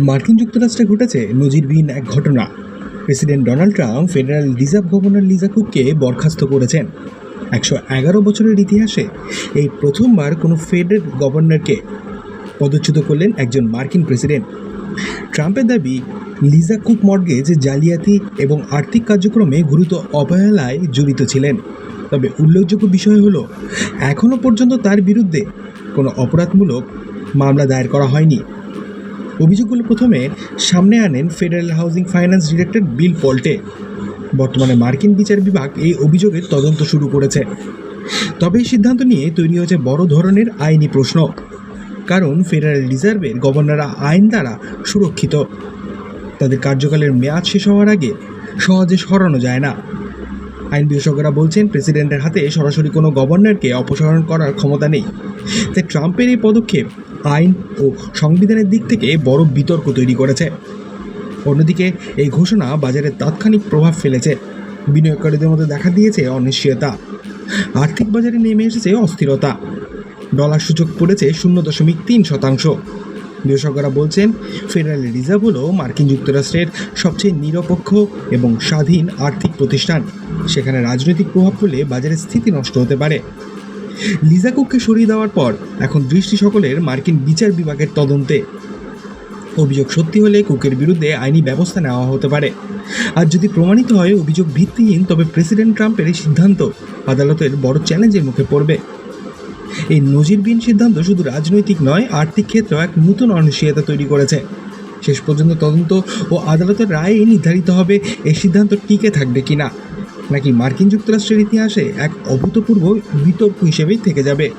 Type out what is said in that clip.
মার্কিন যুক্তরাষ্ট্রে ঘটেছে নজিরবিহীন এক ঘটনা। President Donald Trump federal reserve governor Lisa কুককে বরখাস্ত করেছেন। একশো এগারো বছরের ইতিহাসে এই প্রথমবার কোনো ফেডারেল গভর্নরকে পদচ্যুত করলেন একজন মার্কিন প্রেসিডেন্ট। ট্রাম্পের দাবি, লিজা কুক মর্গেজ জালিয়াতি এবং আর্থিক কার্যক্রমে গুরুতর অবহেলায় জড়িত ছিলেন। তবে উল্লেখযোগ্য বিষয় হলো, এখনও পর্যন্ত তার বিরুদ্ধে কোনো অপরাধমূলক মামলা দায়ের করা হয়নি। অভিযোগগুলো প্রথমে সামনে আনেন federal housing finance director Bill Pulte বর্তমানে মার্কিন বিচার বিভাগ এই অভিযোগের তদন্ত শুরু করেছে। তবে এই সিদ্ধান্ত নিয়ে তৈরি হয়েছে বড় ধরনের আইনি প্রশ্ন। কারণ ফেডারেল রিজার্ভের গভর্নররা আইন দ্বারা সুরক্ষিত। তাদের কার্যকালের মেয়াদ শেষ হওয়ার আগে সহজে সরানো যায় না। আইন বিশেষজ্ঞরা বলছেন, প্রেসিডেন্টের হাতে সরাসরি কোনো গভর্নরকে অপসারণ করার ক্ষমতা নেই। তাই ট্রাম্পের এই পদক্ষেপ আইন ও সংবিধানের দিক থেকে বড় বিতর্ক তৈরি করেছে। অন্যদিকে, এই ঘোষণা বাজারে তাৎক্ষণিক প্রভাব ফেলেছে। বিনিয়োগকারীদের মধ্যে দেখা দিয়েছে অনিশ্চয়তা। আর্থিক বাজারে নেমে এসেছে অস্থিরতা। ডলার সূচক পড়েছে শূন্য দশমিক তিন শতাংশ। বিশেষজ্ঞরা বলছেন, ফেডারেল রিজার্ভ হলো মার্কিন যুক্তরাষ্ট্রের সবচেয়ে নিরপেক্ষ এবং স্বাধীন আর্থিক প্রতিষ্ঠান। সেখানে রাজনৈতিক প্রভাব পড়লে বাজারের স্থিতি নষ্ট হতে পারে। লিজা কুককে সরিয়ে দেওয়ার পর এখন দৃষ্টি সকলের মার্কিন বিচার বিভাগের তদন্তে। অভিযোগ সত্যি হলে কুকের বিরুদ্ধে আইনি ব্যবস্থা নেওয়া হতে পারে। আর যদি প্রমাণিত হয় অভিযোগ ভিত্তিহীন, তবে প্রেসিডেন্ট ট্রাম্পের এই সিদ্ধান্ত আদালতের বড় চ্যালেঞ্জের মুখে পড়বে। এই নজিরবিহীন সিদ্ধান্ত শুধু রাজনৈতিক নয়, আর্থিক ক্ষেত্রেও এক নতুন অনিশ্চয়তা তৈরি করেছে। শেষ পর্যন্ত তদন্ত ও আদালতের রায়ে নির্ধারিত হবে এই সিদ্ধান্ত টিকে থাকবে কিনা। নাকি মার্কিন যুক্তরাষ্ট্রের ইতিহাসে এক অভূতপূর্ব বিতর্ক হিসেবেই থেকে যাবে?